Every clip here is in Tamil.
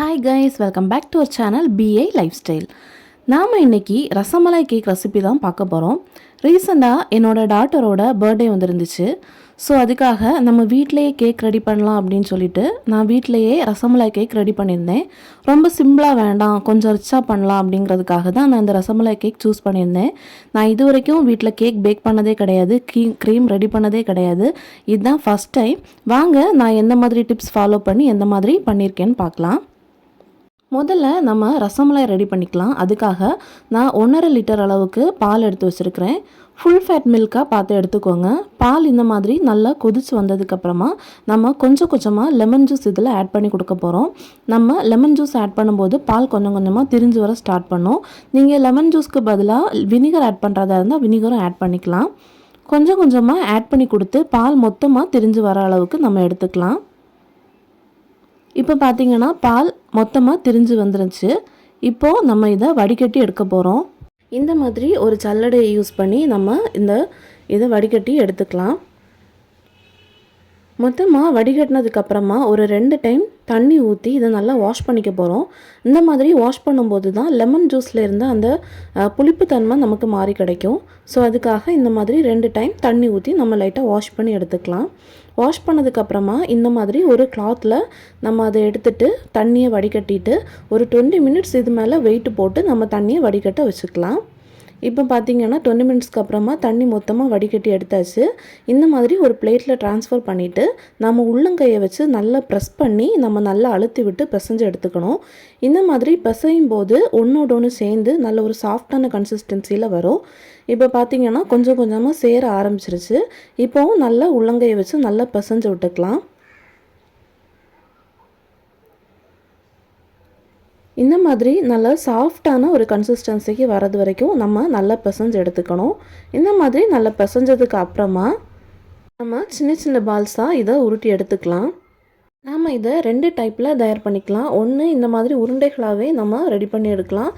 Hi guys welcome back to our channel BI lifestyle நாம் இன்னைக்கு ரசமலாய் கேக் ரெசிபி தான் பார்க்க போகிறோம் ரீசெண்டாக என்னோடய டாட்டரோட பர்த்டே வந்துருந்துச்சு. ஸோ அதுக்காக நம்ம வீட்டிலேயே கேக் ரெடி பண்ணலாம் அப்படின்னு சொல்லிட்டு நான் வீட்டிலேயே ரசமலாய் கேக் ரெடி பண்ணியிருந்தேன். ரொம்ப சிம்பிளாக வேண்டாம் கொஞ்சம் ரிச்சாக பண்ணலாம் அப்படிங்கிறதுக்காக தான் நான் இந்த ரசமலாய் கேக் சூஸ் பண்ணியிருந்தேன். நான் இது வரைக்கும் வீட்டில் கேக் பேக் பண்ணதே கிடையாது க்ரீம் க்ரீம் ரெடி பண்ணதே கிடையாது. இதுதான் ஃபஸ்ட் டைம் வாங்க நான் எந்த மாதிரி டிப்ஸ் ஃபாலோ பண்ணி எந்த மாதிரி பண்ணியிருக்கேன்னு பார்க்கலாம். முதல்ல நம்ம ரசமலாய் ரெடி பண்ணிக்கலாம். அதுக்காக நான் ஒன்றரை லிட்டர் அளவுக்கு பால் எடுத்து வச்சுருக்கிறேன். ஃபுல் ஃபேட் மில்காக பார்த்து எடுத்துக்கோங்க. பால் இந்த மாதிரி நல்லா கொதிச்சு வந்ததுக்கப்புறமா நம்ம கொஞ்சம் கொஞ்சமாக லெமன் ஜூஸ் இதில் ஆட் பண்ணி கொடுக்க போகிறோம் நம்ம லெமன் ஜூஸ் ஆட் பண்ணும்போது பால் கொஞ்சம் கொஞ்சமாக திரிஞ்சு வர ஸ்டார்ட் பண்ணும். நீங்கள் லெமன் ஜூஸ்க்கு பதிலாக வினிகர் ஆட் பண்ணுறதா இருந்தால் வினிகரும் ஆட் பண்ணிக்கலாம். கொஞ்சம் கொஞ்சமாக ஆட் பண்ணி கொடுத்து பால் மொத்தமாக திரிஞ்சு வர அளவுக்கு நம்ம எடுத்துக்கலாம். இப்போ பார்த்தீங்கன்னா பால் மொத்தமாக திரிஞ்சு வந்துருச்சு. இப்போது நம்ம இதை வடிகட்டி எடுக்க போகிறோம் இந்த மாதிரி ஒரு சல்லடையை யூஸ் பண்ணி நம்ம இந்த இதை வடிகட்டி எடுத்துக்கலாம். மொத்தமாக வடிகட்டினதுக்கப்புறமா ஒரு ரெண்டு டைம் தண்ணி ஊற்றி இதை நல்லா வாஷ் பண்ணிக்க போகிறோம் இந்த மாதிரி வாஷ் பண்ணும்போது தான் லெமன் ஜூஸில் இருந்து அந்த புளிப்பு தன்மை நமக்கு மாறி கிடைக்கும். ஸோ அதுக்காக இந்த மாதிரி ரெண்டு டைம் தண்ணி ஊற்றி நம்ம லைட்டாக வாஷ் பண்ணி எடுத்துக்கலாம். வாஷ் பண்ணதுக்கப்புறமா இந்த மாதிரி ஒரு கிளாத்தில் நம்ம அதை எடுத்துட்டு தண்ணியை வடிகட்டிட்டு ஒரு டுவெண்ட்டி மினிட்ஸ் இது மேலே வெயிட் போட்டு நம்ம தண்ணியை வடிகட்ட வச்சுக்கலாம். இப்போ பார்த்தீங்கன்னா டுவெண்ட்டி மினிட்ஸ்க்கு அப்புறமா தண்ணி மொத்தமாக வடிகட்டி எடுத்தாச்சு. இந்த மாதிரி ஒரு பிளேட்டில் ட்ரான்ஸ்ஃபர் பண்ணிவிட்டு நம்ம உள்ளங்கையை வச்சு நல்லா ப்ரெஸ் பண்ணி நம்ம நல்லா அழுத்தி விட்டு பிசைஞ்சு எடுத்துக்கணும். இந்த மாதிரி பிசையும் போது ஒன்றோட ஒன்று சேர்ந்து நல்ல ஒரு சாஃப்டான கன்சிஸ்டன்சியில் வரும். இப்போ பார்த்தீங்கன்னா கொஞ்சம் கொஞ்சமாக சேர ஆரம்பிச்சிருச்சு. இப்போவும் நல்லா உள்ளங்கையை வச்சு நல்லா பிசைஞ்சு விட்டுக்கலாம். இந்த மாதிரி நல்லா சாஃப்டான ஒரு கன்சிஸ்டன்சிக்கு வரது வரைக்கும் நம்ம நல்லா பிசைஞ்சு எடுத்துக்கணும். இந்த மாதிரி நல்லா பிசைஞ்சதுக்கு அப்புறமா நம்ம சின்ன சின்ன பால்ஸாக இதை உருட்டி எடுத்துக்கலாம். நாம் இதை ரெண்டு டைப்பில் தயார் பண்ணிக்கலாம். ஒன்று இந்த மாதிரி உருண்டைகளாகவே நம்ம ரெடி பண்ணி எடுக்கலாம்.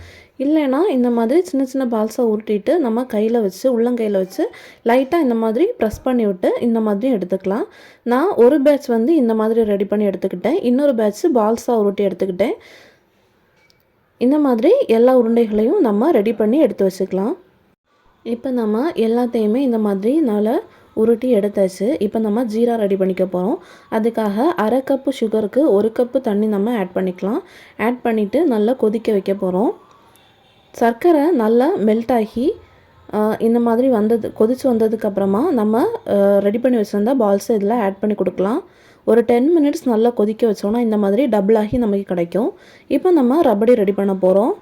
இல்லைன்னா இந்த மாதிரி சின்ன சின்ன பால்ஸாக உருட்டிட்டு நம்ம கையில் வச்சு உள்ளங்கையில் வச்சு லைட்டாக இந்த மாதிரி ப்ரெஸ் பண்ணி விட்டு இந்த மாதிரி எடுத்துக்கலாம். நான் ஒரு பேட்ச் வந்து இந்த மாதிரி ரெடி பண்ணி எடுத்துக்கிட்டேன். இன்னொரு பேட்ச் பால்ஸாக உருட்டி எடுத்துக்கிட்டேன். இந்த மாதிரி எல்லா உருண்டைகளையும் நம்ம ரெடி பண்ணி எடுத்து வச்சுக்கலாம். இப்போ நம்ம எல்லாத்தையுமே இந்த மாதிரி நல்லா உருட்டி எடுத்தாச்சு. இப்போ நம்ம ஜீரா ரெடி பண்ணிக்க போகிறோம் அதுக்காக அரை கப்பு சுகருக்கு ஒரு கப்பு தண்ணி நம்ம ஆட் பண்ணிக்கலாம். ஆட் பண்ணிவிட்டு நல்லா கொதிக்க வைக்க போகிறோம் சர்க்கரை நல்லா மெல்ட் ஆகி இந்த மாதிரி வந்தது கொதிச்சு வந்ததுக்கப்புறமா நம்ம ரெடி பண்ணி வச்சுருந்தா பால்ஸை இதில் ஆட் பண்ணி கொடுக்கலாம். ஒரு டென் மினிட்ஸ் நல்லா கொதிக்க வச்சோன்னா இந்த மாதிரி டபுள் ஆகி நமக்கு கிடைக்கும். இப்போ நம்ம ரபடி ரெடி பண்ண போகிறோம்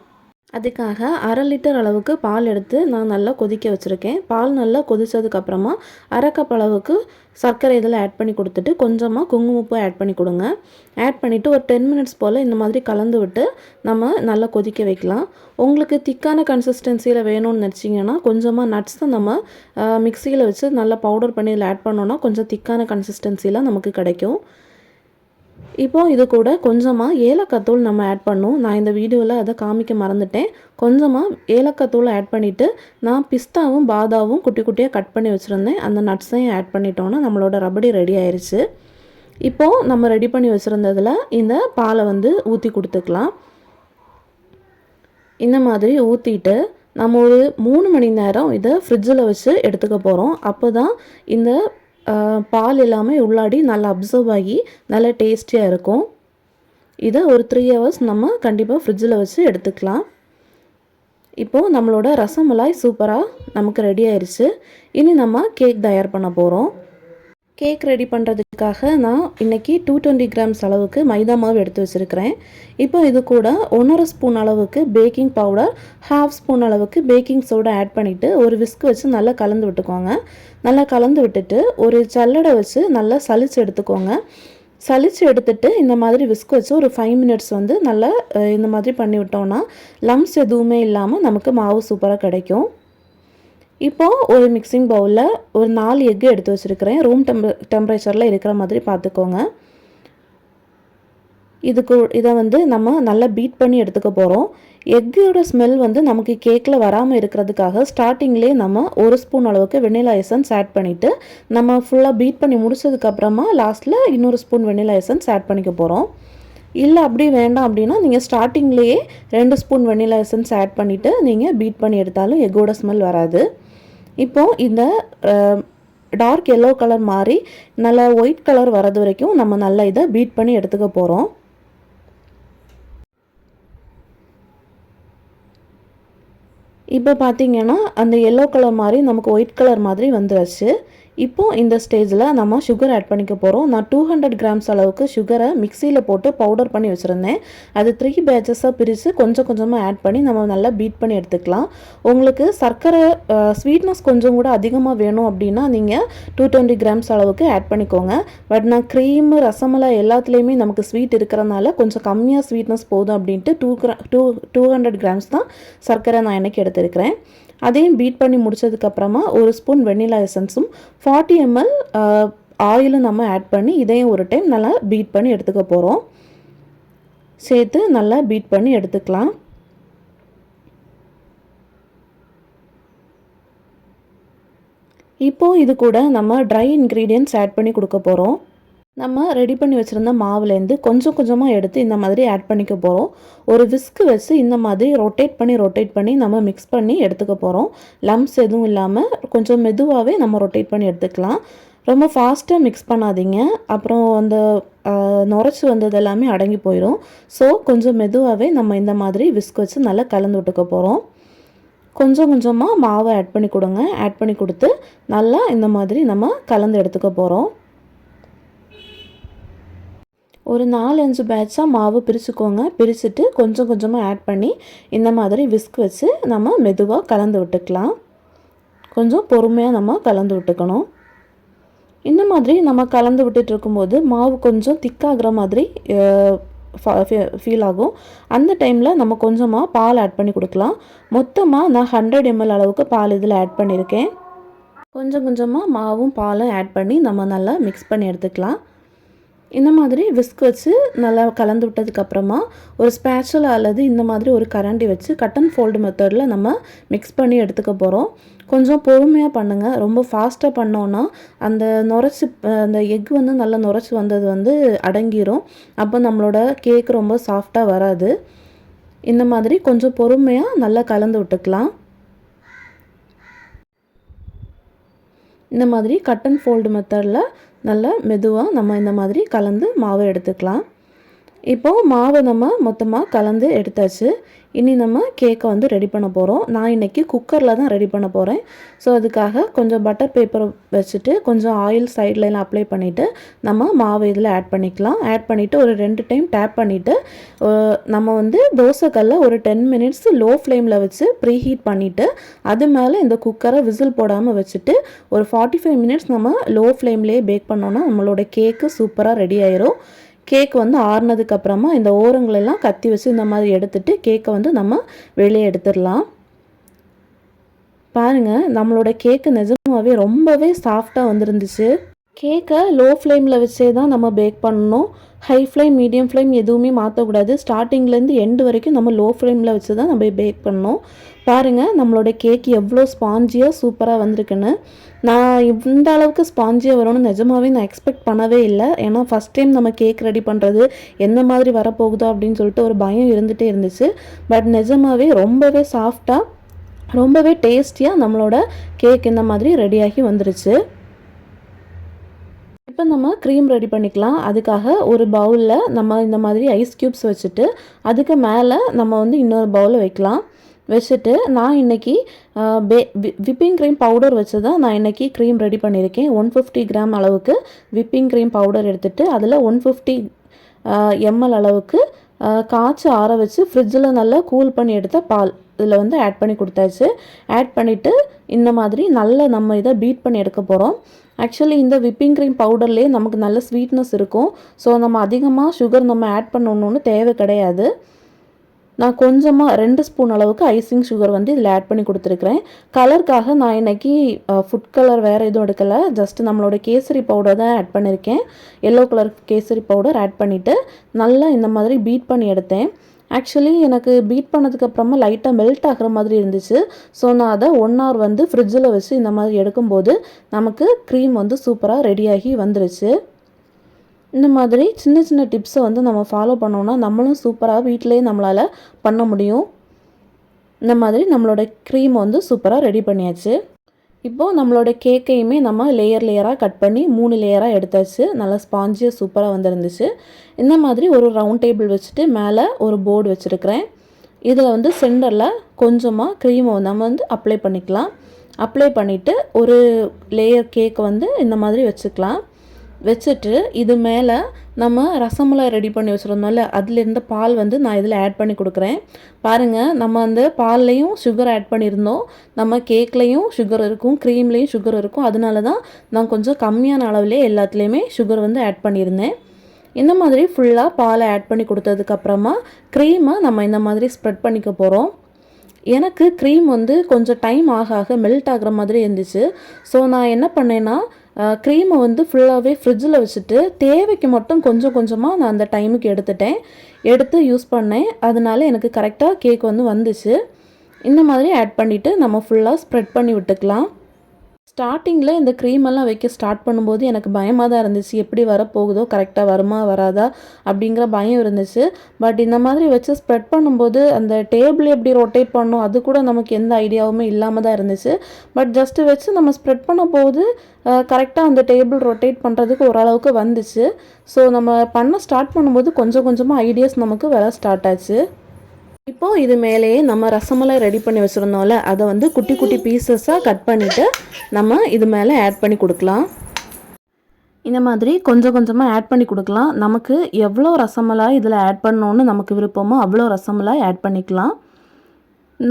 அதுக்காக அரை லிட்டர் அளவுக்கு பால் எடுத்து நான் நல்லா கொதிக்க வச்சுருக்கேன். பால் நல்லா கொதித்ததுக்கப்புறமா அரை கப் அளவுக்கு சர்க்கரை இதில் ஆட் பண்ணி கொடுத்துட்டு கொஞ்சமாக குங்குமப்பூ ஆட் பண்ணி கொடுங்க. ஆட் பண்ணிவிட்டு ஒரு டென் மினிட்ஸ் போல் இந்த மாதிரி கலந்து விட்டு நம்ம நல்லா கொதிக்க வைக்கலாம். உங்களுக்கு திக்கான கன்சிஸ்டன்சியில் வேணும்னு நினச்சிங்கன்னா கொஞ்சமாக நட்ஸை நம்ம மிக்சியில் வச்சு நல்லா பவுடர் பண்ணி இதில் ஆட் பண்ணோன்னா கொஞ்சம் திக்கான கன்சிஸ்டன்சியில் நமக்கு கிடைக்கும். இப்போ இது கூட கொஞ்சமாக ஏலக்காத்தூள் நம்ம ஆட் பண்ணும். நான் இந்த வீடியோவில் அதை காமிக்க மறந்துட்டேன். கொஞ்சமாக ஏலக்காத்தூள் ஆட் பண்ணிவிட்டு நான் பிஸ்தாவும் பாதாவும் குட்டி குட்டியாக கட் பண்ணி வச்சுருந்தேன். அந்த நட்ஸையும் ஆட் பண்ணிட்டோன்னா நம்மளோட ரபடி ரெடி ஆயிடுச்சு இப்போது நம்ம ரெடி பண்ணி வச்சுருந்ததில் இந்த பாலை வந்து ஊற்றி கொடுத்துக்கலாம். இந்த மாதிரி ஊற்றிட்டு நம்ம ஒரு மூணு மணி நேரம் இதை ஃப்ரிட்ஜில் வச்சு எடுத்துக்க போகிறோம் அப்போ தான் இந்த பால் எல்லாமே உள்ளாடி நல்லா அப்சர்வ் ஆகி நல்லா டேஸ்டியாக இருக்கும். இதை ஒரு த்ரீ ஹவர்ஸ் நம்ம கண்டிப்பாக ஃப்ரிட்ஜில் வச்சு எடுத்துக்கலாம். இப்போது நம்மளோட ரசமலாய் சூப்பராக நமக்கு ரெடி ஆயிடுச்சு இனி நம்ம கேக் தயார் பண்ண போகிறோம் கேக் ரெடி பண்ணுறதுக்காக நான் இன்றைக்கி டூ டுவெண்ட்டி கிராம்ஸ் அளவுக்கு மைதா மாவு எடுத்து வச்சுருக்கிறேன். இப்போ இது கூட ஒன்றரை ஸ்பூன் அளவுக்கு பேக்கிங் பவுடர் ஹாஃப் ஸ்பூன் அளவுக்கு பேக்கிங் சோடா ஆட் பண்ணிவிட்டு ஒரு விஸ்க் வச்சு நல்லா கலந்து விட்டுக்கோங்க. நல்லா கலந்து விட்டுட்டு ஒரு சல்லடை வச்சு நல்லா சலிச்சு எடுத்துக்கோங்க. சளிச்சு எடுத்துட்டு இந்த மாதிரி விஸ்க் வச்சு ஒரு ஃபைவ் மினிட்ஸ் வந்து நல்லா இந்த மாதிரி பண்ணி விட்டோம்னா லம்ஸ் எதுவுமே இல்லாமல் நமக்கு மாவு சூப்பராக கிடைக்கும். இப்போது ஒரு மிக்சிங் பவுலில் ஒரு நாலு எக்கு எடுத்து வச்சுருக்கிறேன். ரூம் டெம்ப டெம்பரேச்சரில் இருக்கிற மாதிரி பார்த்துக்கோங்க. இதுக்கு இதை வந்து நம்ம நல்லா பீட் பண்ணி எடுத்துக்க போகிறோம் எக்கோட ஸ்மெல் வந்து நமக்கு கேக்கில் வராமல் இருக்கிறதுக்காக ஸ்டார்டிங்லேயே நம்ம ஒரு ஸ்பூன் அளவுக்கு வெண்ணிலா எசன்ஸ் ஆட் பண்ணிவிட்டு நம்ம ஃபுல்லாக பீட் பண்ணி முடிச்சதுக்கப்புறமா லாஸ்ட்டில் இன்னொரு ஸ்பூன் வெண்ணிலா எசன்ஸ் ஆட் பண்ணிக்க போகிறோம் இல்லை அப்படி வேண்டாம் அப்படின்னா நீங்கள் ஸ்டார்டிங்லேயே ரெண்டு ஸ்பூன் வெண்ணிலா எசன்ஸ் ஆட் பண்ணிவிட்டு நீங்கள் பீட் பண்ணி எடுத்தாலும் எக்கோட ஸ்மெல் வராது. இப்போது இந்த டார்க் எல்லோ கலர் மாதிரி நல்லா ஒயிட் கலர் வரது வரைக்கும் நம்ம நல்லா இதை பீட் பண்ணி எடுத்துக்க போகிறோம் இப்போ பார்த்தீங்கன்னா அந்த எல்லோ கலர் மாதிரி நமக்கு ஒயிட் கலர் மாதிரி வந்துருச்சு. இப்போது இந்த ஸ்டேஜில் நம்ம சுகர் ஆட் பண்ணிக்க போகிறோம் நான் டூ ஹண்ட்ரட் கிராம்ஸ் அளவுக்கு சுகரை மிக்சியில் போட்டு பவுடர் பண்ணி வச்சுருந்தேன். அது த்ரீ பேட்சஸாக பிரித்து கொஞ்சம் கொஞ்சமாக ஆட் பண்ணி நம்ம நல்லா பீட் பண்ணி எடுத்துக்கலாம். உங்களுக்கு சர்க்கரை ஸ்வீட்னஸ் கொஞ்சம் கூட அதிகமாக வேணும் அப்படின்னா நீங்கள் டூ டுவெண்ட்டி கிராம்ஸ் அளவுக்கு ஆட் பண்ணிக்கோங்க. பட் நான் க்ரீமு ரசமலாய் எல்லாத்துலேயுமே நமக்கு ஸ்வீட் இருக்கிறனால கொஞ்சம் கம்மியாக ஸ்வீட்னஸ் போதும் அப்படின்ட்டு டூ கிரா டூ டூ ஹண்ட்ரட் கிராம்ஸ் தான் சர்க்கரை நான் எனக்கு எடுத்திருக்கிறேன். அதையும் பீட் பண்ணி முடிச்சதுக்கப்புறமா ஒரு ஸ்பூன் வெண்ணிலா எசன்ஸும் ஃபார்ட்டி எம்எல் ஆயிலும் நம்ம ஆட் பண்ணி இதையும் ஒரு டைம் நல்லா பீட் பண்ணி எடுத்துக்க போகிறோம் சேர்த்து நல்லா பீட் பண்ணி எடுத்துக்கலாம். இப்போது இது கூட நம்ம ட்ரை இன்க்ரீடியன்ட்ஸ் ஆட் பண்ணி கொடுக்க போகிறோம் நம்ம ரெடி பண்ணி வச்சுருந்த மாவுலேருந்து கொஞ்சம் கொஞ்சமாக எடுத்து இந்த மாதிரி ஆட் பண்ணிக்க போகிறோம் ஒரு விஸ்க்கு வச்சு இந்த மாதிரி ரொட்டேட் பண்ணி ரொட்டேட் பண்ணி நம்ம மிக்ஸ் பண்ணி எடுத்துக்க போகிறோம் லம்ஸ் எதுவும் இல்லாமல் கொஞ்சம் மெதுவாகவே நம்ம ரொட்டேட் பண்ணி எடுத்துக்கலாம். ரொம்ப ஃபாஸ்ட்டாக மிக்ஸ் பண்ணாதீங்க. அப்புறம் அந்த நுரைச்சி வந்தது எல்லாமே அடங்கி போயிடும் ஸோ கொஞ்சம் மெதுவாகவே நம்ம இந்த மாதிரி விஸ்க் வச்சு நல்லா கலந்து விட்டுக்க போகிறோம் கொஞ்சம் கொஞ்சமாக மாவை ஆட் பண்ணி கொடுங்க. ஆட் பண்ணி கொடுத்து நல்லா இந்த மாதிரி நம்ம கலந்து எடுத்துக்க போகிறோம் ஒரு நாலஞ்சு பேட்சாக மாவு பிரிச்சுக்கோங்க. பிரிச்சுட்டு கொஞ்சம் கொஞ்சமாக ஆட் பண்ணி இந்த மாதிரி விஸ்க் வச்சு நம்ம மெதுவாக கலந்து விட்டுக்கலாம். கொஞ்சம் பொறுமையாக நம்ம கலந்து விட்டுக்கணும். இந்த மாதிரி நம்ம கலந்து விட்டுட்டு இருக்கும்போது மாவு கொஞ்சம் திக்காகிற மாதிரி ஃபீல் ஆகும். அந்த டைமில் நம்ம கொஞ்சமாக பால் ஆட் பண்ணி கொடுக்கலாம். மொத்தமாக நான் ஹண்ட்ரட் எம்எல் அளவுக்கு பால் இதில் ஆட் பண்ணியிருக்கேன். கொஞ்சம் கொஞ்சமாக மாவும் பாலும் ஆட் பண்ணி நம்ம நல்லா மிக்ஸ் பண்ணி எடுத்துக்கலாம். இந்த மாதிரி விஸ்க் வச்சு நல்லா கலந்து விட்டதுக்கப்புறமா ஒரு ஸ்பேச்சுலா அல்லது இந்த மாதிரி ஒரு கரண்டி வச்சு கட்டன் ஃபோல்டு மெத்தடில் நம்ம மிக்ஸ் பண்ணி எடுத்துக்க போகிறோம் கொஞ்சம் பொறுமையாக பண்ணுங்கள் ரொம்ப ஃபாஸ்ட்டாக பண்ணோன்னா அந்த நுரைச்சி அந்த எக் வந்து நல்லா நுரைச்சி வந்தது வந்து அடங்கிரும். அப்போ நம்மளோட கேக் ரொம்ப சாஃப்டாக வராது. இந்த மாதிரி கொஞ்சம் பொறுமையாக நல்லா கலந்து விட்டுக்கலாம். இந்த மாதிரி கட் அண்ட் ஃபோல்டு மெத்தடில் நல்லா மெதுவாக நம்ம இந்த மாதிரி கலந்து மாவை எடுத்துக்கலாம். இப்போது மாவை நம்ம மொத்தமாக கலந்து எடுத்தாச்சு. இனி நம்ம கேக்கை வந்து ரெடி பண்ண போகிறோம் நான் இன்றைக்கி குக்கரில் தான் ரெடி பண்ண போகிறேன் ஸோ அதுக்காக கொஞ்சம் பட்டர் பேப்பர் வச்சுட்டு கொஞ்சம் ஆயில் சைட்லலாம் அப்ளை பண்ணிவிட்டு நம்ம மாவு இதில் ஆட் பண்ணிக்கலாம். ஆட் பண்ணிவிட்டு ஒரு ரெண்டு டைம் டேப் பண்ணிவிட்டு நம்ம வந்து தோசைக்கல்ல ஒரு டென் மினிட்ஸ் லோ ஃப்ளேமில் வச்சு ப்ரீ ஹீட் பண்ணிவிட்டு அது மேலே இந்த குக்கரை விசில் போடாமல் வச்சுட்டு ஒரு ஃபார்ட்டி ஃபைவ் மினிட்ஸ் நம்ம லோ ஃப்ளேம்லேயே பேக் பண்ணோன்னா நம்மளோட கேக்கு சூப்பராக ரெடி ஆயிரும். கேக் வந்து ஆறுனதுக்கு அப்புறமா இந்த ஓரங்களெல்லாம் கத்தி வச்சு இந்த மாதிரி எடுத்துட்டு கேக்கை வந்து நம்ம வெளியே எடுத்துடலாம். பாருங்கள் நம்மளோட கேக்கு நிஜமாகவே ரொம்பவே சாஃப்டாக வந்துருந்துச்சு. கேக்கை லோ ஃப்ளேமில் வச்சே தான் நம்ம பேக் பண்ணணும். ஹை ஃப்ளேம் மீடியம் ஃப்ளேம் எதுவுமே மாற்றக்கூடாது ஸ்டார்டிங்லேருந்து எண்டு வரைக்கும் நம்ம லோ ஃப்ளேமில் வச்சு தான் நம்ம பேக் பண்ணணும். பாருங்கள் நம்மளோட கேக் எவ்வளோ ஸ்பாஞ்சியாக சூப்பராக வந்திருக்குன்னு. நான் இந்த அளவுக்கு ஸ்பாஞ்சியாக வரும்னு நிஜமாவே நான் எக்ஸ்பெக்ட் பண்ணவே இல்லை. ஏன்னா ஃபஸ்ட் டைம் நம்ம கேக் ரெடி பண்ணுறது எந்த மாதிரி வரப்போகுதோ அப்படின்னு சொல்லிட்டு ஒரு பயம் இருந்துகிட்டே இருந்துச்சு. பட் நிஜமாகவே ரொம்பவே சாஃப்டாக ரொம்பவே டேஸ்டியாக நம்மளோட கேக் இந்த மாதிரி ரெடியாகி வந்துருச்சு. இப்போ நம்ம க்ரீம் ரெடி பண்ணிக்கலாம். அதுக்காக ஒரு பவுலில் நம்ம இந்த மாதிரி ஐஸ் க்யூப்ஸ் வச்சுட்டு அதுக்கு மேலே நம்ம வந்து இன்னொரு பவுலில் வைக்கலாம். வச்சுட்டு நான் இன்றைக்கி பே விப்பிங் க்ரீம் பவுடர் வச்சு தான் நான் இன்றைக்கி க்ரீம் ரெடி பண்ணியிருக்கேன். ஒன் ஃபிஃப்டி கிராம் அளவுக்கு விப்பிங் க்ரீம் பவுடர் எடுத்துகிட்டு அதில் ஒன் ஃபிஃப்டி எம்எல் அளவுக்கு காய்ச்சி ஆற வச்சு ஃப்ரிட்ஜில் நல்லா கூல் பண்ணி எடுத்த பால் இதில் வந்து ஆட் பண்ணி கொடுத்தாச்சு. ஆட் பண்ணிவிட்டு இந்த மாதிரி நல்லா நம்ம இதை பீட் பண்ணி எடுக்க போகிறோம் ஆக்சுவலி இந்த விப்பிங் க்ரீம் பவுடர்லேயே நமக்கு நல்ல ஸ்வீட்னஸ் இருக்கும். ஸோ நம்ம அதிகமாக சுகர் நம்ம ஆட் பண்ணணுன்னு தேவை கிடையாது. நான் கொஞ்சமாக ரெண்டு ஸ்பூன் அளவுக்கு ஐசிங் சுகர் வந்து இதில் ஆட் பண்ணி கொடுத்துருக்குறேன். கலருக்காக நான் இன்றைக்கி ஃபுட் கலர் வேறு எதுவும் எடுக்கலை. ஜஸ்ட் நம்மளோட கேசரி பவுடர் தான் ஆட் பண்ணியிருக்கேன் yellow colour kesari powder add பண்ணிவிட்டு நல்லா இந்த மாதிரி பீட் பண்ணி எடுத்தேன். ஆக்சுவலி எனக்கு பீட் பண்ணதுக்கப்புறமா லைட்டாக மெல்ட் ஆகிற மாதிரி இருந்துச்சு. ஸோ நான் அதை ஒன் ஹவர் வந்து ஃப்ரிட்ஜில் வச்சு இந்த மாதிரி எடுக்கும்போது நமக்கு க்ரீம் வந்து சூப்பராக ரெடியாகி வந்துருச்சு. இந்த மாதிரி சின்ன சின்ன டிப்ஸை வந்து நம்ம ஃபாலோ பண்ணோம்னா நம்மளும் சூப்பராக வீட்டிலேயே நம்மளால் பண்ண முடியும். இந்த மாதிரி நம்மளோட க்ரீம் வந்து சூப்பராக ரெடி பண்ணியாச்சு. இப்போது நம்மளோட கேக்கையுமே நம்ம லேயர் லேயராக கட் பண்ணி மூணு லேயராக எடுத்தாச்சு. நல்லா ஸ்பாஞ்சியாக சூப்பராக வந்துருந்துச்சு. இந்த மாதிரி ஒரு ரவுண்ட் டேபிள் வச்சுட்டு மேலே ஒரு போர்டு வச்சுருக்கிறேன். இதில் வந்து சென்டரில் கொஞ்சமாக க்ரீமை நம்ம வந்து அப்ளை பண்ணிக்கலாம். அப்ளை பண்ணிவிட்டு ஒரு லேயர் கேக் வந்து இந்த மாதிரி வச்சுக்கலாம். வச்சுட்டு இது மேலே நம்ம ரசமலாய் ரெடி பண்ணி வச்சுருந்தோம்ல அதுலேருந்து பால் வந்து நான் இதில் ஆட் பண்ணி கொடுக்குறேன். பாருங்கள் நம்ம அந்த பால்லையும் சுகர் ஆட் பண்ணியிருந்தோம். நம்ம கேக்லேயும் சுகர் இருக்கும் க்ரீம்லேயும் சுகர் இருக்கும். அதனால தான் நான் கொஞ்சம் கம்மியான அளவுலேயே எல்லாத்துலேயுமே சுகர் வந்து ஆட் பண்ணியிருந்தேன். இந்த மாதிரி ஃபுல்லாக பாலை ஆட் பண்ணி கொடுத்ததுக்கப்புறமா க்ரீமை நம்ம இந்த மாதிரி ஸ்ப்ரெட் பண்ணிக்க போகிறோம் எனக்கு க்ரீம் வந்து கொஞ்சம் டைம் ஆக ஆக மெல்ட் ஆகிற மாதிரி இருந்துச்சு. ஸோ நான் என்ன பண்ணேன்னா க்ரீமை வந்து ஃபுல்லாகவே ஃப்ரிட்ஜில் வச்சுட்டு தேவைக்கு மட்டும் கொஞ்சம் கொஞ்சமாக நான் அந்த டைமுக்கு எடுத்துட்டேன். எடுத்து யூஸ் பண்ணேன். அதனால எனக்கு கரெக்டாக கேக் வந்து வந்துச்சு. இந்த மாதிரி ஆட் பண்ணிவிட்டு நம்ம ஃபுல்லாக ஸ்ப்ரெட் பண்ணி விட்டுக்கலாம். ஸ்டார்டிங்கில் இந்த க்ரீம் எல்லாம் வைக்க ஸ்டார்ட் பண்ணும்போது எனக்கு பயமாக தான் இருந்துச்சு. எப்படி வரப்போகுதோ கரெக்டாக வருமா வராதா அப்படிங்கிற பயம் இருந்துச்சு. பட் இந்த மாதிரி வச்சு ஸ்ப்ரெட் பண்ணும்போது அந்த டேபிள் எப்படி ரொட்டேட் பண்ணோம் அது கூட நமக்கு எந்த ஐடியாவுமே இல்லாமல் தான் இருந்துச்சு. பட் ஜஸ்ட்டு வச்சு நம்ம ஸ்ப்ரெட் பண்ணும்போது கரெக்டாக அந்த டேபிள் ரொட்டேட் பண்ணுறதுக்கு ஓரளவுக்கு வந்துச்சு. ஸோ நம்ம பண்ண ஸ்டார்ட் பண்ணும்போது கொஞ்சம் கொஞ்சமாக ஐடியாஸ் நமக்கு வர ஸ்டார்ட் ஆச்சு. இப்போது இது மேலேயே நம்ம ரசமலை ரெடி பண்ணி வச்சுருந்தோம்ல அதை வந்து குட்டி குட்டி பீசஸாக கட் பண்ணிவிட்டு நம்ம இது மேலே ஆட் பண்ணி கொடுக்கலாம். இந்த மாதிரி கொஞ்சம் கொஞ்சமாக ஆட் பண்ணி கொடுக்கலாம். நமக்கு எவ்வளோ ரசமலாய் இதில் ஆட் பண்ணோன்னு நமக்கு விருப்பமோ அவ்வளோ ரசமலாய் ஆட் பண்ணிக்கலாம்.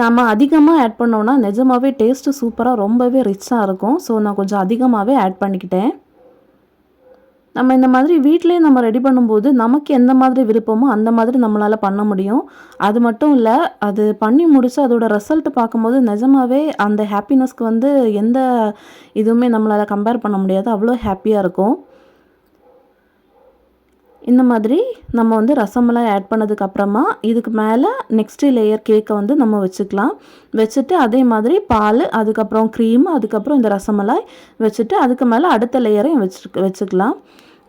நம்ம அதிகமாக ஆட் பண்ணோன்னா நிஜமாகவே டேஸ்ட்டு சூப்பராக ரொம்பவே ரிச்சாக இருக்கும். ஸோ நான் கொஞ்சம் அதிகமாகவே ஆட் பண்ணிக்கிட்டேன். நம்ம இந்த மாதிரி வீட்டிலேயே நம்ம ரெடி பண்ணும்போது நமக்கு எந்த மாதிரி விருப்பமோ அந்த மாதிரி நம்மளால் பண்ண முடியும். அது மட்டும் இல்லை அது பண்ணி முடித்து அதோட ரிசல்ட் பார்க்கும்போது நிஜமாவே அந்த ஹாப்பினஸ்க்கு வந்து எந்த இதுவுமே நம்மளால் கம்பேர் பண்ண முடியாது. அவ்வளோ ஹாப்பியாக இருக்கும். இந்த மாதிரி நம்ம வந்து ரசமெல்லாம் ஆட் பண்ணதுக்கப்புறமா இதுக்கு மேலே நெக்ஸ்ட்டு லேயர் கேக்கை வந்து நம்ம வச்சுக்கலாம். வச்சுட்டு அதே மாதிரி பால் அதுக்கப்புறம் க்ரீம் அதுக்கப்புறம் இந்த ரசமலாய் வச்சுட்டு அதுக்கு மேலே அடுத்த லேயரையும் வச்சு வச்சுக்கலாம்.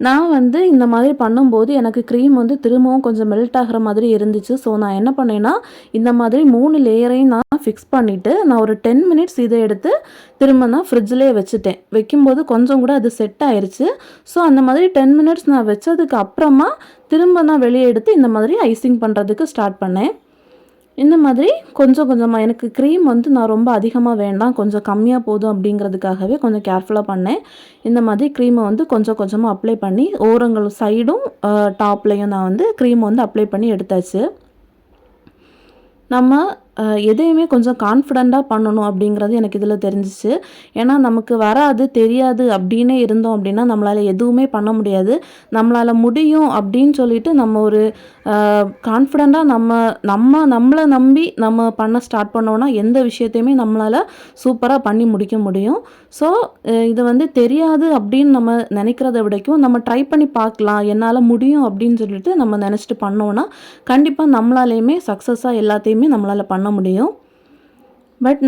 நான் வந்து இந்த மாதிரி பண்ணும்போது எனக்கு க்ரீம் வந்து திரும்பவும் கொஞ்சம் மெல்ட் ஆகிற மாதிரி இருந்துச்சு. ஸோ நான் என்ன பண்ணேன்னா இந்த மாதிரி மூணு லேயரையும் நான் ஃபிக்ஸ் பண்ணிவிட்டு நான் ஒரு டென் மினிட்ஸ் இதை எடுத்து திரும்ப நான் ஃப்ரிட்ஜ்லேயே வச்சுட்டேன். வைக்கும்போது கொஞ்சம் கூட அது செட் ஆயிடுச்சு ஸோ அந்த மாதிரி டென் மினிட்ஸ் நான் வச்சதுக்கு அப்புறமா திரும்ப நான் வெளியே எடுத்து இந்த மாதிரி ஐசிங் பண்ணுறதுக்கு ஸ்டார்ட் பண்ணேன். இந்த மாதிரி கொஞ்சம் கொஞ்சமாக எனக்கு க்ரீம் வந்து நான் ரொம்ப அதிகமாக வேண்டாம் கொஞ்சம் கம்மியாக போதும் அப்படிங்கிறதுக்காகவே கொஞ்சம் கேர்ஃபுல்லாக பண்ணேன். இந்த மாதிரி க்ரீமை வந்து கொஞ்சம் கொஞ்சமாக அப்ளை பண்ணி ஓரங்கள் சைடும் டாப்லேயும் நான் வந்து க்ரீம் வந்து அப்ளை பண்ணி எடுத்தாச்சு. நம்ம எதையுமே கொஞ்சம் கான்ஃபிடண்ட்டாக பண்ணணும் அப்படிங்கிறது எனக்கு இதில் தெரிஞ்சிச்சு. ஏன்னா நமக்கு வராது தெரியாது அப்படின்னே இருந்தோம் அப்படின்னா நம்மளால் எதுவுமே பண்ண முடியாது. நம்மளால் முடியும் அப்படின்னு சொல்லிட்டு நம்ம ஒரு கான்ஃபிடண்ட்டாக நம்ம நம்ம நம்மளை நம்பி நம்ம பண்ண ஸ்டார்ட் பண்ணோன்னா எந்த விஷயத்தையுமே நம்மளால் சூப்பராக பண்ணி முடிக்க முடியும். ஸோ இது வந்து தெரியாது அப்படின்னு நம்ம நினைக்கிறத விடைக்கும் நம்ம ட்ரை பண்ணி பார்க்கலாம் என்னால் முடியும் அப்படின்னு சொல்லிட்டு நம்ம நினச்சிட்டு பண்ணோன்னா கண்டிப்பாக நம்மளாலேயுமே சக்ஸஸாக எல்லாத்தையுமே நம்மளால் பண்ண முடியும். பட்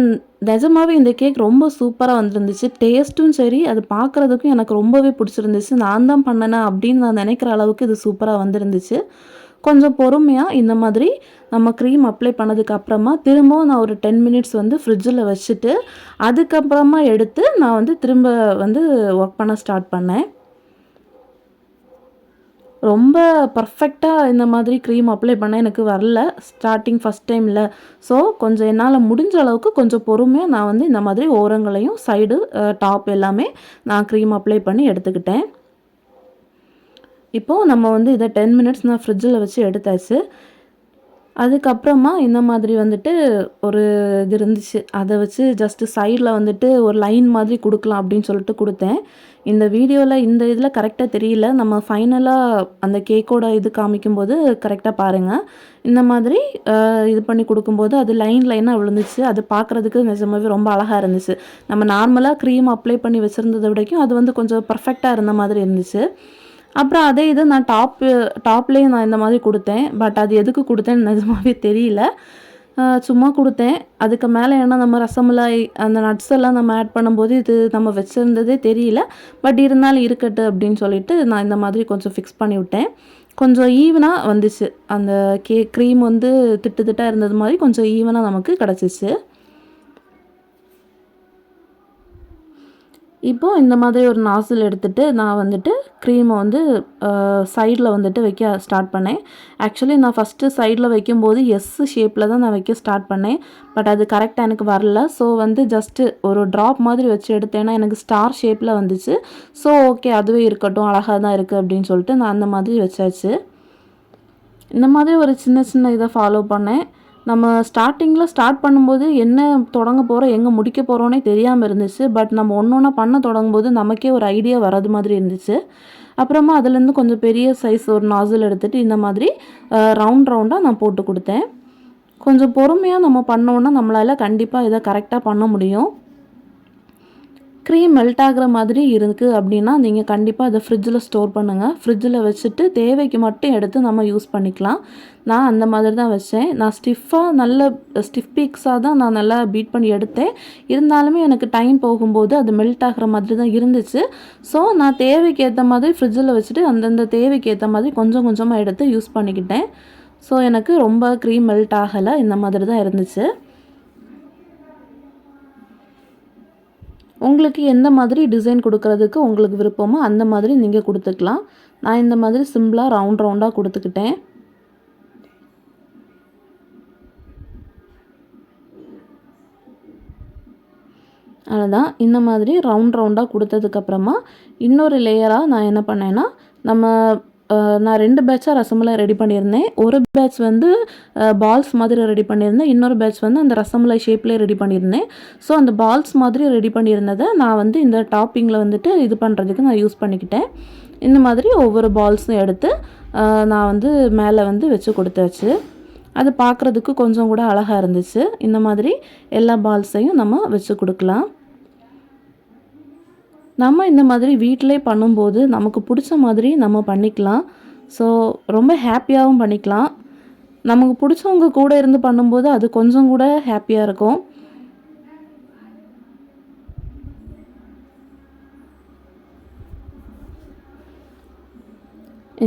நிஜமாவே இந்த கேக் ரொம்ப சூப்பராக வந்துருந்துச்சு. டேஸ்ட்டும் சரி அது பார்க்குறதுக்கும் எனக்கு ரொம்பவே பிடிச்சிருந்துச்சு. நான் தான் பண்ணனே அப்படின்னு நான் நினைக்கிற அளவுக்கு இது சூப்பராக வந்துருந்துச்சு. கொஞ்சம் பொறுமையாக இந்த மாதிரி நம்ம க்ரீம் அப்ளை பண்ணதுக்கு அப்புறமா திரும்பவும் நான் ஒரு டென் மினிட்ஸ் வந்து ஃப்ரிட்ஜில் வச்சுட்டு அதுக்கப்புறமா எடுத்து நான் வந்து திரும்ப வந்து ஒர்க் பண்ண ஸ்டார்ட் பண்ணேன். ரொம்ப பர்ஃபெக்டாக இந்த மாதிரி க்ரீம் அப்ளை பண்ண எனக்கு வரல. ஸ்டார்டிங் ஃபஸ்ட் டைமில் ஸோ கொஞ்சம் என்னால் முடிஞ்ச அளவுக்கு கொஞ்சம் பொறுமையாக நான் வந்து இந்த மாதிரி ஓரங்களையும் சைடு டாப் எல்லாமே நான் க்ரீம் அப்ளை பண்ணி எடுத்துக்கிட்டேன். இப்போது நம்ம வந்து இதை டென் மினிட்ஸ் நான் ஃப்ரிட்ஜில் வச்சு எடுத்தாச்சு. அதுக்கப்புறமா இந்த மாதிரி வந்துட்டு ஒரு இது இருந்துச்சு. அதை வச்சு ஜஸ்ட்டு சைடில் வந்துட்டு ஒரு லைன் மாதிரி கொடுக்கலாம் அப்படின்னு சொல்லிட்டு கொடுத்தேன். இந்த வீடியோவில் இந்த இதில் கரெக்டாக தெரியல. நம்ம ஃபைனலாக அந்த கேக்கோட இது காமிக்கும்போது கரெக்டாக பாருங்கள் இந்த மாதிரி இது பண்ணி கொடுக்கும்போது அது லைன் லைனாக விழுந்துச்சு. அது பார்க்குறதுக்கு நிஜமாவே ரொம்ப அழகாக இருந்துச்சு. நம்ம நார்மலாக க்ரீம் அப்ளை பண்ணி வச்சுருந்ததை வரைக்கும் அது வந்து கொஞ்சம் பர்ஃபெக்டாக இருந்த மாதிரி இருந்துச்சு. அப்புறம் அதே இது நான் டாப்பு டாப்லேயும் நான் இந்த மாதிரி கொடுத்தேன். பட் அது எதுக்கு கொடுத்தேன்னு நிஜமாவே தெரியல. சும்மா கொடுத்தேன். அதுக்கு மேலே ஏன்னா நம்ம ரசமலாய் அந்த நட்ஸ் எல்லாம் நம்ம ஆட் பண்ணும்போது இது நம்ம வச்சுருந்ததே தெரியல. பட் இருந்தாலும் இருக்கட்டும் அப்படின்னு சொல்லிட்டு நான் இந்த மாதிரி கொஞ்சம் ஃபிக்ஸ் பண்ணி விட்டேன். கொஞ்சம் ஈவனாக வந்துச்சு. அந்த கே க்ரீம் வந்து திட்டு திட்டாக இருந்தது மாதிரி கொஞ்சம் ஈவனாக நமக்கு கிடச்சிச்சு. இப்போது இந்த மாதிரி ஒரு நாசில் எடுத்துகிட்டு நான் வந்துட்டு க்ரீமை வந்து சைடில் வந்துட்டு வைக்க ஸ்டார்ட் பண்ணேன். ஆக்சுவலி நான் ஃபஸ்ட்டு சைடில் வைக்கும்போது எஸ் ஷேப்பில் தான் நான் வைக்க ஸ்டார்ட் பண்ணேன். பட் அது கரெக்டாக எனக்கு வரல. ஸோ வந்து ஜஸ்ட்டு ஒரு ட்ராப் மாதிரி வச்சு எடுத்தேன்னா எனக்கு ஸ்டார் ஷேப்பில் வந்துச்சு. ஸோ ஓகே அதுவே இருக்கட்டும் அழகாக தான் இருக்குது அப்படின்னு சொல்லிட்டு நான் அந்த மாதிரி வச்சாச்சு. இந்த மாதிரி ஒரு சின்ன சின்ன இதை ஃபாலோ பண்ணேன். நம்ம ஸ்டார்டிங்கில் ஸ்டார்ட் பண்ணும்போது என்ன தொடங்க போகிறோம் எங்கே முடிக்க போகிறோன்னே தெரியாமல் இருந்துச்சு. பட் நம்ம ஒன்று ஒன்றா பண்ண தொடங்கும்போது நமக்கே ஒரு ஐடியா வர்றது மாதிரி இருந்துச்சு. அப்புறமா அதுலேருந்து கொஞ்சம் பெரிய சைஸ் ஒரு நாசில் எடுத்துகிட்டு இந்த மாதிரி ரவுண்ட் ரவுண்டாக நான் போட்டு கொடுத்தேன். கொஞ்சம் பொறுமையாக நம்ம பண்ணோன்னா நம்மளால் கண்டிப்பாக இதை கரெக்டாக பண்ண முடியும். க்ரீம் மெல்ட் ஆகிற மாதிரி இருக்குது அப்படின்னா நீங்கள் கண்டிப்பாக அதை ஃப்ரிட்ஜில் ஸ்டோர் பண்ணுங்கள் ஃப்ரிட்ஜில் வச்சுட்டு தேவைக்கு மட்டும் எடுத்து நம்ம யூஸ் பண்ணிக்கலாம். நான் அந்த மாதிரி தான் வச்சேன். நான் ஸ்டிஃபாக நல்ல ஸ்டிஃப் பீக்ஸாக தான் நான் நல்லா பீட் பண்ணி எடுத்தேன். இருந்தாலுமே எனக்கு டைம் போகும்போது அது மெல்ட் ஆகிற மாதிரி தான் இருந்துச்சு. ஸோ நான் தேவைக்கு ஏற்ற மாதிரி ஃப்ரிட்ஜில் வச்சுட்டு அந்தந்த தேவைக்கு ஏற்ற மாதிரி கொஞ்சம் கொஞ்சமாக எடுத்து யூஸ் பண்ணிக்கிட்டேன். ஸோ எனக்கு ரொம்ப க்ரீம் மெல்ட் ஆகலை. இந்த மாதிரி தான் இருந்துச்சு. உங்களுக்கு எந்த மாதிரி டிசைன் கொடுக்கறதுக்கு உங்களுக்கு விருப்பமோ அந்த மாதிரி நீங்கள் கொடுத்துக்கலாம். நான் இந்த மாதிரி சிம்பிளாக ரவுண்ட் ரவுண்டாக கொடுத்துக்கிட்டேன். அவ்வளோதான் இந்த மாதிரி ரவுண்ட் ரவுண்டாக கொடுத்ததுக்கப்புறமா இன்னொரு லேயராக நான் என்ன பண்ணேன்னா நம்ம நான் ரெண்டு பேட்சாக ரசமலை ரெடி பண்ணியிருந்தேன். ஒரு பேட்ச் வந்து பால்ஸ் மாதிரி ரெடி பண்ணியிருந்தேன். இன்னொரு பேட்ச் வந்து அந்த ரசமலை ஷேப்லேயே ரெடி பண்ணியிருந்தேன். ஸோ அந்த பால்ஸ் மாதிரி ரெடி பண்ணியிருந்ததை நான் வந்து இந்த டாப்பிங்கில் வந்துட்டு இது பண்ணுறதுக்கு நான் யூஸ் பண்ணிக்கிட்டேன். இந்த மாதிரி ஒவ்வொரு பால்ஸும் எடுத்து நான் வந்து மேலே வந்து வச்சு கொடுத்தாச்சு. அது பார்க்குறதுக்கு கொஞ்சம் கூட அழகாக இருந்துச்சு. இந்த மாதிரி எல்லா பால்ஸையும் நம்ம வச்சு கொடுக்கலாம். நம்ம இந்த மாதிரி வீட்டிலே பண்ணும்போது நமக்கு பிடிச்ச மாதிரி நம்ம பண்ணிக்கலாம். ஸோ ரொம்ப ஹாப்பியாகவும் பண்ணிக்கலாம். நமக்கு பிடிச்சவங்க கூட இருந்து பண்ணும்போது அது கொஞ்சம் கூட ஹாப்பியாக இருக்கும்.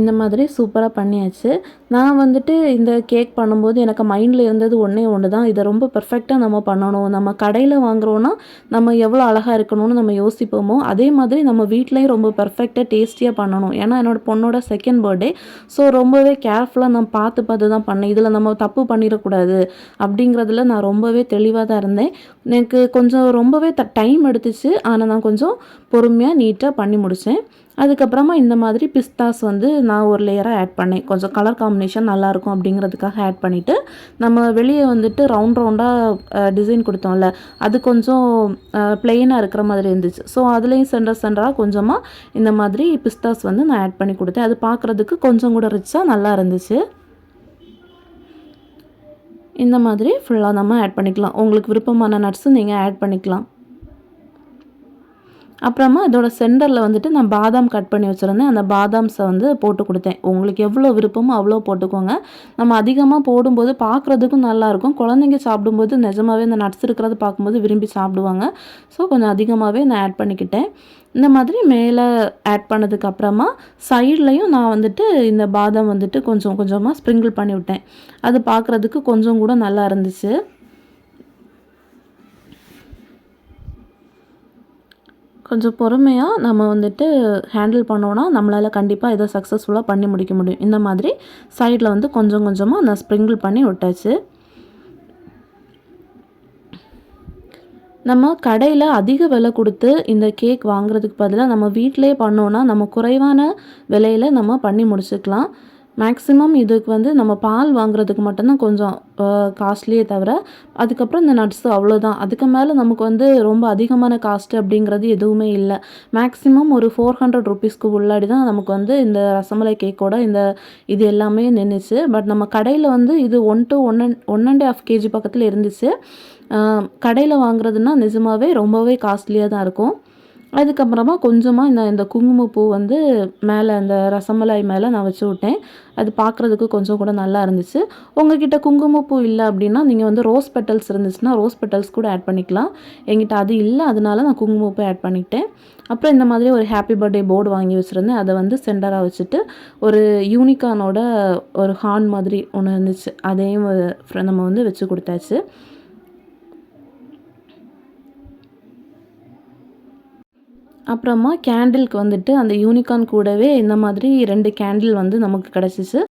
இந்த மாதிரி சூப்பராக பண்ணியாச்சு. நான் வந்துட்டு இந்த கேக் பண்ணும்போது எனக்கு மைண்டில் இருந்தது ஒன்றே ஒன்று தான் இதை ரொம்ப பர்ஃபெக்டாக நம்ம பண்ணணும். நம்ம கடையில் வாங்குறோன்னா நம்ம எவ்வளோ அழகாக இருக்கணும்னு நம்ம யோசிப்போமோ அதே மாதிரி நம்ம வீட்லேயும் ரொம்ப பர்ஃபெக்டாக டேஸ்டியாக பண்ணணும். ஏன்னா என்னோடய பொண்ணோட செகண்ட் பர்த்டே ஸோ ரொம்பவே கேர்ஃபுல்லாக நான் பார்த்து பார்த்து தான் பண்ணேன். இதில் நம்ம தப்பு பண்ணிடக்கூடாது அப்படிங்கிறதுல நான் ரொம்பவே தெளிவாக தான் இருந்தேன். எனக்கு கொஞ்சம் ரொம்பவே த டைம் எடுத்துச்சு. ஆனால் நான் கொஞ்சம் பொறுமையாக நீட்டாக பண்ணி முடித்தேன் அதுக்கப்புறமா இந்த மாதிரி பிஸ்தாஸ் வந்து நான் ஒரு லேயராக ஆட் பண்ணேன். கொஞ்சம் கலர் காம்பினேஷன் நல்லாயிருக்கும் அப்படிங்கிறதுக்காக ஆட் பண்ணிவிட்டு நம்ம வெளியே வந்துட்டு ரவுண்ட் ரவுண்டாக டிசைன் கொடுத்தோம்ல அது கொஞ்சம் பிளெயினாக இருக்கிற மாதிரி இருந்துச்சு. ஸோ அதுலேயும் சென்டர் சென்டராக கொஞ்சமாக இந்த மாதிரி பிஸ்தாஸ் வந்து நான் ஆட் பண்ணி கொடுத்தேன். அது பார்க்குறதுக்கு கொஞ்சம் கூட ரிச்சாக நல்லா இருந்துச்சு. இந்த மாதிரி ஃபுல்லாக நம்ம ஆட் பண்ணிக்கலாம். உங்களுக்கு விருப்பமான நட்ஸும் நீங்கள் ஆட் பண்ணிக்கலாம். அப்புறமா இதோட சென்டரில் வந்துட்டு நான் பாதாம் கட் பண்ணி வச்சுருந்தேன். அந்த பாதாம்ஸை வந்து போட்டு கொடுத்தேன். உங்களுக்கு எவ்வளோ விருப்பமோ அவ்வளோ போட்டுக்கோங்க. நம்ம அதிகமாக போடும்போது பார்க்குறதுக்கும் நல்லாயிருக்கும் குழந்தைங்க சாப்பிடும்போது நிஜமாகவே இந்த நட்ஸ் இருக்கிறத பார்க்கும்போது விரும்பி சாப்பிடுவாங்க. ஸோ கொஞ்சம் அதிகமாகவே நான் ஆட் பண்ணிக்கிட்டேன். இந்த மாதிரி மேலே ஆட் பண்ணதுக்கு அப்புறமா சைட்லேயும் நான் வந்துட்டு இந்த பாதாம் வந்துட்டு கொஞ்சம் கொஞ்சமாக ஸ்ப்ரிங்கிள் பண்ணி விட்டேன். அது பார்க்குறதுக்கு கொஞ்சம் கூட நல்லா இருந்துச்சு. கொஞ்சம் பொறுமையாக நம்ம வந்துட்டு ஹேண்டில் பண்ணோன்னா நம்மளால் கண்டிப்பாக இதை சக்ஸஸ்ஃபுல்லாக பண்ணி முடிக்க முடியும். இந்த மாதிரி சைடில் வந்து கொஞ்சம் கொஞ்சமாக நான் ஸ்ப்ரிங்கிள் பண்ணி விட்டாச்சு. நம்ம கடையில் அதிக விலை கொடுத்து இந்த கேக் வாங்குறதுக்கு பதிலாக நம்ம வீட்டிலே பண்ணோன்னா நம்ம குறைவான விலையில் நம்ம பண்ணி முடிச்சுக்கலாம். மேக்ஸிமம் இதுக்கு வந்து நம்ம பால் வாங்குறதுக்கு மட்டும்தான் கொஞ்சம் காஸ்ட்லியே தவிர அதுக்கப்புறம் இந்த நட்ஸு அவ்வளோதான் அதுக்கு மேலே நமக்கு வந்து ரொம்ப அதிகமான காஸ்ட்டு அப்படிங்கிறது எதுவுமே இல்லை. மேக்ஸிமம் ஒரு ஃபோர் ஹண்ட்ரட் ருபீஸ்க்கு உள்ளாடி தான் நமக்கு வந்து இந்த ரசமலை கேக்கோட இந்த இது எல்லாமே நின்றுச்சு பட் நம்ம கடையில் வந்து இது one two one and one and half KG பக்கத்தில் இருந்துச்சு. கடையில் வாங்குறதுன்னா நிஜமாகவே ரொம்பவே காஸ்ட்லியாக தான் இருக்கும். அதுக்கப்புறமா கொஞ்சமாக இந்த இந்த குங்குமப்பூ வந்து மேலே அந்த ரசமலாய் மேலே நான் வச்சு விட்டேன். அது பார்க்குறதுக்கு கொஞ்சம் கூட நல்லா இருந்துச்சு. உங்ககிட்ட குங்குமப்பூ இல்லை அப்படின்னா நீங்கள் வந்து ரோஸ் பெட்டல்ஸ் இருந்துச்சுன்னா ரோஸ் பெட்டல்ஸ் கூட ஆட் பண்ணிக்கலாம். எங்கிட்ட அது இல்லை அதனால நான் குங்குமப்பூ ஆட் பண்ணிக்கிட்டேன் அப்புறம் இந்த மாதிரி ஒரு ஹாப்பி பர்த்டே போர்டு வாங்கி வச்சுருந்தேன். அதை வந்து சென்டராக வச்சுட்டு ஒரு யூனிகானோட ஒரு ஹார்ன் மாதிரி ஒன்று இருந்துச்சு. அதையும் நம்ம வந்து வச்சு கொடுத்தாச்சு. அப்புறமா கேண்டிலுக்கு வந்துட்டு அந்த யூனிகார்ன் கூடவே இந்த மாதிரி ரெண்டு கேண்டில் வந்து நமக்கு கிடச்சிச்சு.